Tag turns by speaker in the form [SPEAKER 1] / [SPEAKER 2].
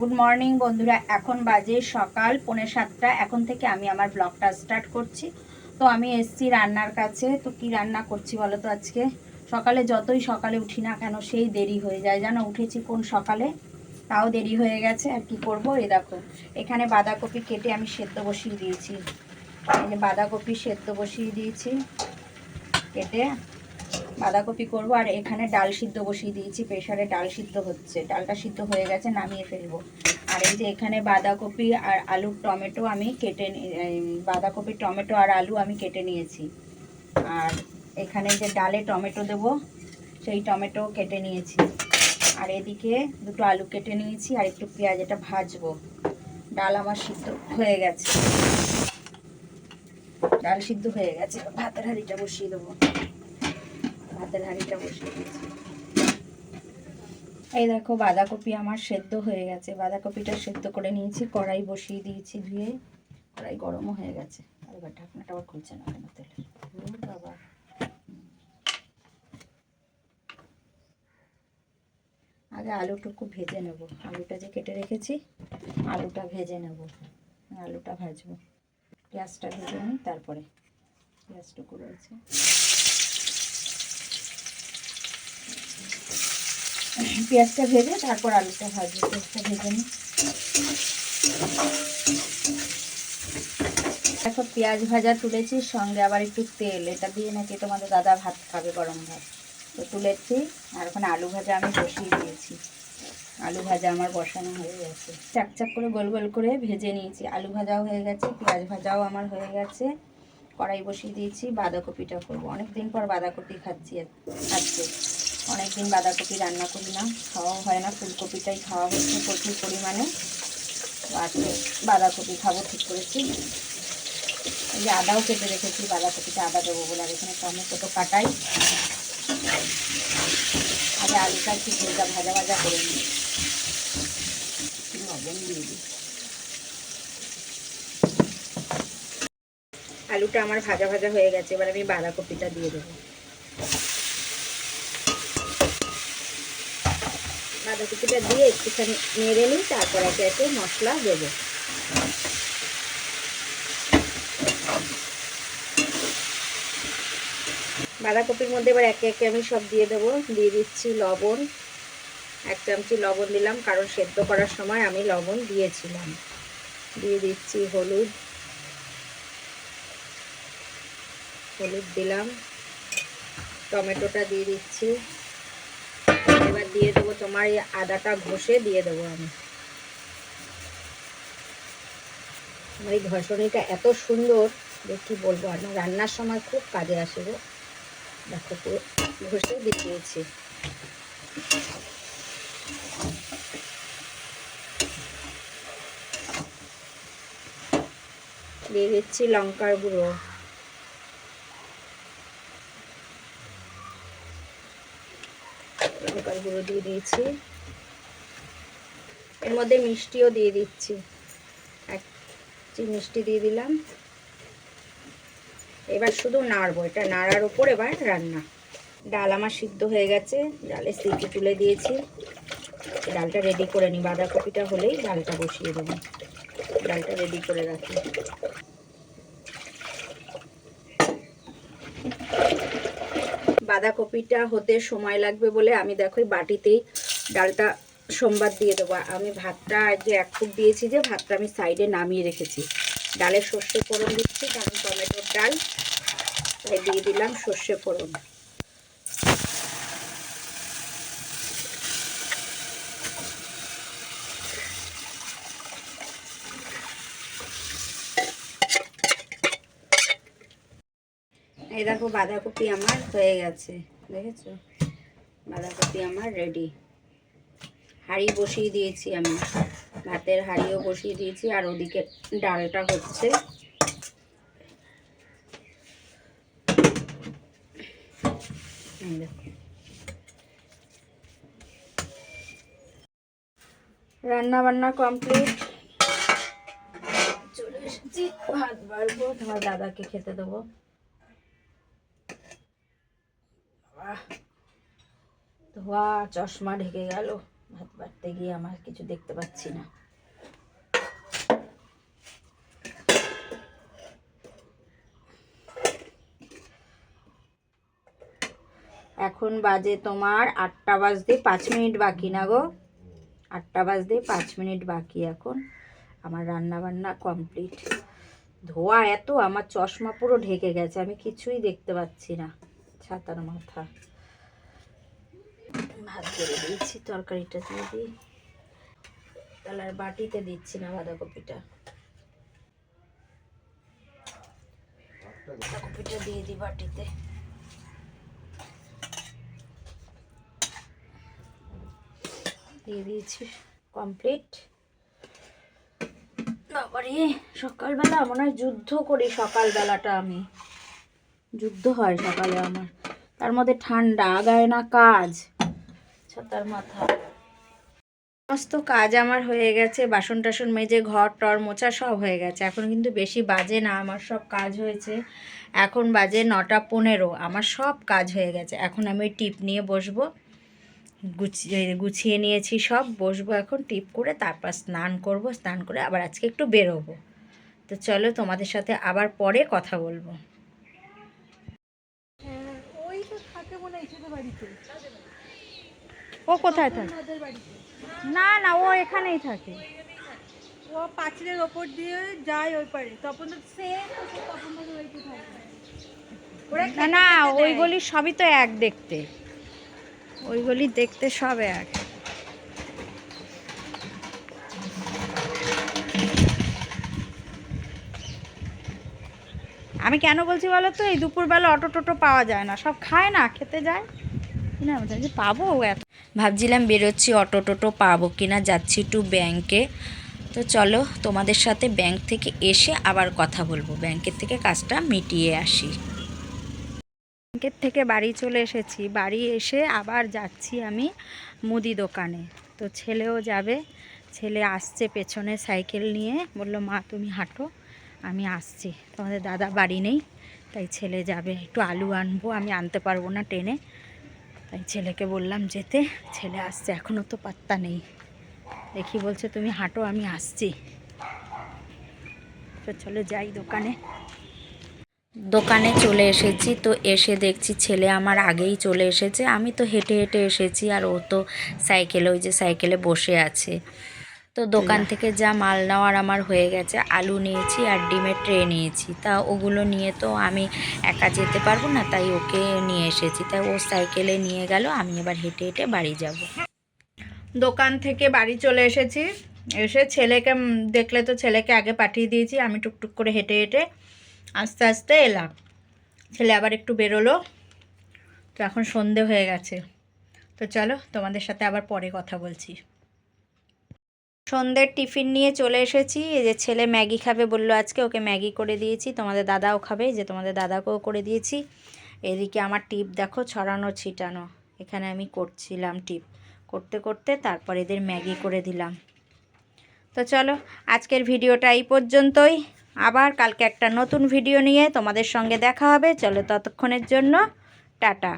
[SPEAKER 1] Good morning বন্ধুরা। এখন বাজে সকাল, পৌনে সাতটা। এখন থেকে আমি আমার ব্লগটা স্টার্ট করছি। তো আমি এসছি রান্নার কাছে। তো কি রান্না করছি বলো তো আজকে? সকালে যতই সকালে উঠি না কেন, সেই দেরি হয়ে যায়। জানো, উঠেছি কোন সকালে? তাও দেরি হয়ে গেছে। আর কি করব? এ দেখো, এখানে বাঁধাকপি কেটে আমি সেদ্ধ বসিয়ে দিয়েছি। যে বাঁধাকপি সেদ্ধ বসিয়ে দিয়েছি, কেটে বাঁধাকপি করব আর এখানে ডাল সিদ্ধ বসিয়ে দিয়েছি প্রেশারে ডাল সিদ্ধ হচ্ছে। ডালটা সিদ্ধ হয়ে গেছে, নামিয়ে ফেলব। আর এই যে এখানে বাঁধাকপি আর আলু টমেটো আমি কেটে বাঁধাকপি টমেটো আর আলু আমি কেটে নিয়েছি। আর এখানে যে ডালে টমেটো দেব, সেই টমেটো কেটে নিয়েছি। আর এদিকে দুটো আলু কেটে নিয়েছি আর একটু পেঁয়াজ এটা ভাজবো। ডাল আমার সিদ্ধ হয়ে গেছে। ডাল সিদ্ধ হয়ে গেছে ভাতের হাঁড়িটা বসিয়ে দেবো। ভাতের হাঁড়িটা বসিয়ে দিয়েছি। এই দেখো বাঁধাকপি আমার সেদ্ধ হয়ে গেছে। বাঁধাকপিটা সেদ্ধ করে নিয়েছি কড়াই বসিয়ে দিয়েছি ধুয়ে। কড়াই গরমও হয়ে গেছে। আর এবার ঢাকনাটা আবার খুলছে না কেন তেলের ধুর বাবা। আগে আলুটুকু ভেজে নেব। আলুটা যে কেটে রেখেছি আলুটা ভেজে নেব। আলুটা ভাজবো। পেঁয়াজটা ভেজে নিই তারপরে পেঁয়াজটুকু রয়েছে। পেঁয়াজটা ভেজে তারপর আলুটা ভাজবো, পেঁয়াজটা ভেজে নিই। দেখো, পেঁয়াজ ভাজা তুলেছি, সঙ্গে আবার একটু তেল। এটা দিয়ে নাকি তোমাদের দাদা ভাত খাবে গরম ভাত। তো তুলেছি, আর ওখানে আলু ভাজা আমি বসিয়ে দিয়েছি। আলু ভাজা আমার বসানো হয়ে গেছে। চাকচাক করে গোল গোল করে ভেজে নিয়েছি। আলু ভাজাও হয়ে গেছে, পেঁয়াজ ভাজাও আমার হয়ে গেছে। কড়াই বসিয়ে দিয়েছি, বাঁধাকপিটা করব। অনেক দিন পর বাঁধাকপি খাচ্ছি আজকে। অনেক দিন বাঁধাকপি রান্না করি না, খাওয়াও হয় না, ফুলকপিটাই খাওয়া হচ্ছে প্রচুর পরিমাণে। আজকে বাঁধাকপি খাব ঠিক করেছি। এই যে আদাও কেটে রেখেছি বাঁধাকপিটা আদা দেবো বলে, আর এখানে টমেটো তো কাটাই। আগে আলুটা একটু ভেজা, ভাজা ভাজা করে নিই। আলুটা আমার ভাজা ভাজা হয়ে গেছে, এবার আমি বাঁধাকপিটা দিয়ে দেবো। বাঁধাকপিটা দিয়ে একটুখানি নেড়ে নিই তারপর একে একে মশলা দেবো। বাঁধাকপির মধ্যে এবার একে একে আমি সব দিয়ে দেবো। দিয়ে দিচ্ছি লবণ। এক চামচি লবণ দিলাম, কারণ সেদ্ধ করার সময় আমি লবণ দিয়েছিলাম। দিয়ে দিচ্ছি হলুদ। হলুদ দিলাম। টমেটোটা দিয়ে দিচ্ছি। দিয়ে দেবো তোমার এই আদাটা ঘষে দিয়ে দেবো আমি। আমার এই ঘষণিটা এত সুন্দর যে কি বলব না, রান্নার সময় খুব কাজে আসে গো। দেখো ঘষে দিয়ে দিয়েছি দিয়ে দিচ্ছি লঙ্কার গুঁড়ো লঙ্কার গুঁড়ো দিয়ে দিয়েছি। এর মধ্যে মিষ্টিও দিয়ে দিচ্ছি। এক মিষ্টি দিয়ে দিলাম। এবার শুধু নাড়বো, এটা নাড়ার উপর এবার রান্না। ডাল আমার সিদ্ধ হয়ে গেছে ডালের সিটি তুলে দিয়েছি। ডালটা রেডি করে নিই বাঁধাকপিটা হলেই ডালটা বসিয়ে দেবো। ডালটা রেডি করে রাখি। বাঁধাকপিটা হতে সময় লাগবে বলে আমি দেখো বাটিতেই ডালটা সোমবার দিয়ে দেবো। আমি ভাতটা যে এক ফুট দিয়েছি যে ভাতটা আমি সাইডে নামিয়ে রেখেছি। ডালের সর্ষে ফোড়ন দিচ্ছি, কারণ টমেটোর ডাল, তাই দিয়ে দিলাম সর্ষে ফোড়ন। এই দেখো বাঁধাকপি আমার হয়ে গেছে, দেখেছ? বাঁধাকপি আমার রেডি হাঁড়ি বসিয়ে দিয়েছি আমি, ভাতের হাঁড়িও বসিয়ে দিয়েছি, আর ওদিকে ডালটা হচ্ছে। রান্না বান্না কমপ্লিট চলে এসেছি। ভাত বাড়বো, তোমার দাদাকে খেতে দেবো। ধোয়া, চশমা ঢেকে গেল। ভাত বাড়তে গিয়ে আমার কিছু দেখতে পাচ্ছি না। এখন বাজে তোমার আটটা বাজতে পাঁচ মিনিট বাকি না গো। আটটা বাজতে পাঁচ মিনিট বাকি এখন। আমার রান্না বান্না কমপ্লিট। ধোয়া এত, আমার চশমা পুরো ঢেকে গেছে, আমি কিছুই দেখতে পাচ্ছি না। ছাতার মাথা। ভাত করে দিয়েছি, তরকারিটা দিয়ে দিই। তাহলে আর বাটিতে দিচ্ছি না বাঁধাকপিটা। বাঁধাকপিটা দিয়ে দিই বাটিতে। দিয়ে দিয়েছি কমপ্লিট বাবারে, সকালবেলা মনে হয় যুদ্ধ করি সকালবেলাটা আমি। যুদ্ধ হয় সকালে আমার। তার মধ্যে ঠান্ডা আগায় না কাজ। ছাতার মাথা। সমস্ত কাজ আমার হয়ে গেছে বাসন টাসন মেজে, ঘর, টর মোছা সব হয়ে গেছে। এখন কিন্তু বেশি বাজে না, আমার সব কাজ হয়েছে। এখন বাজে নটা পনেরো, আমার সব কাজ হয়ে গেছে। এখন আমি টিপ নিয়ে বসবো। গুছিয়ে গুছিয়ে নিয়েছি সব, বসবো এখন, টিপ করে তারপর স্নান করব, স্নান করে আবার আজকে একটু বেরোবো। তো চলো তোমাদের সাথে আবার পরে কথা বলব
[SPEAKER 2] ওই তো থাকে মনে হয় ছোট বাড়িতে।
[SPEAKER 1] ও কোথায় থাকে? না না ও এখানেই থাকে।
[SPEAKER 2] ও পাঁচিলের ওপর দিয়ে যায় ওই পারে তখন তো সেম তখন বাড়িতে থাকে।
[SPEAKER 1] না না ওইগুলি সবই তো এক দেখতে। ওইগুলি দেখতে সব এক। আমি কেন বলছি বলো তো? এই দুপুরবেলা অটো টোটো পাওয়া যায় না। সব খায় না? খেতে যায়? না বলছি যে পাবো এত। ভাবছিলাম বেরোচ্ছি, অটো টোটো পাবো কিনা, যাচ্ছি একটু ব্যাংকে তো চলো, তোমাদের সাথে ব্যাংক থেকে এসে আবার কথা বলব। ব্যাংকের থেকে কাজটা মিটিয়ে আসি। ব্যাংকের থেকে বাড়ি চলে এসেছি। বাড়ি এসে আবার যাচ্ছি আমি মুদি দোকানে। তো ছেলেও যাবে। ছেলে আসছে পেছনে সাইকেল নিয়ে। বলল, মা, তুমি হাঁটো, আমি আসছি। তোমাদের দাদা বাড়ি নেই, তাই ছেলে যাবে। একটু আলু আনব, আমি আনতে পারব না টেনে তাই ছেলেকে বললাম, যেতে। ছেলে আসছে এখনও তো পাত্তা নেই। দেখি, বলছে, তুমি হাঁটো, আমি আসছি। তো চলো যাই দোকানে। দোকানে চলে এসেছি, তো এসে দেখছি ছেলে আমার আগেই চলে এসেছে। আমি তো হেঁটে হেঁটে এসেছি, আর ও তো সাইকেলে, ওই যে সাইকেলে বসে আছে। তো দোকান থেকে যা মাল নেওয়ার আমার হয়ে গেছে, আলু নিয়েছি আর ডিমের ট্রে নিয়েছি। তা ওগুলো নিয়ে তো আমি একা যেতে পারব না, তাই ওকে নিয়ে এসেছি। তাই ও সাইকেলে নিয়ে গেল, আমি এবার হেঁটে হেঁটে বাড়ি যাব। দোকান থেকে বাড়ি চলে এসেছি। এসে ছেলেকে দেখলে তো ছেলেকে আগে পাঠিয়ে দিয়েছি, আমি টুকটুক করে হেঁটে হেঁটে আস্তে আস্তে এলাম। ছেলে আবার একটু বেরোলো, তো এখন সন্ধে হয়ে গেছে। তো চলো তোমাদের সাথে আবার পরে কথা বলছি। সন্ধ্যের টিফিন নিয়ে চলে এসেছি। এই যে ছেলে ম্যাগি খাবে বলল আজকে, ওকে ম্যাগি করে দিয়েছি। তোমাদের দাদাও খাবে যে তোমাদের দাদাকেও করে দিয়েছি। এদিকে আমার টিপ দেখো, ছড়ানো ছিটানো। এখানে আমি করছিলাম টিপ। করতে করতে তারপর এদের ম্যাগি করে দিলাম। তো চলো, আজকের ভিডিওটা এই পর্যন্তই। আবার কালকে একটা নতুন ভিডিও নিয়ে তোমাদের সঙ্গে দেখা হবে। চলো ততক্ষণের জন্য, টাটা।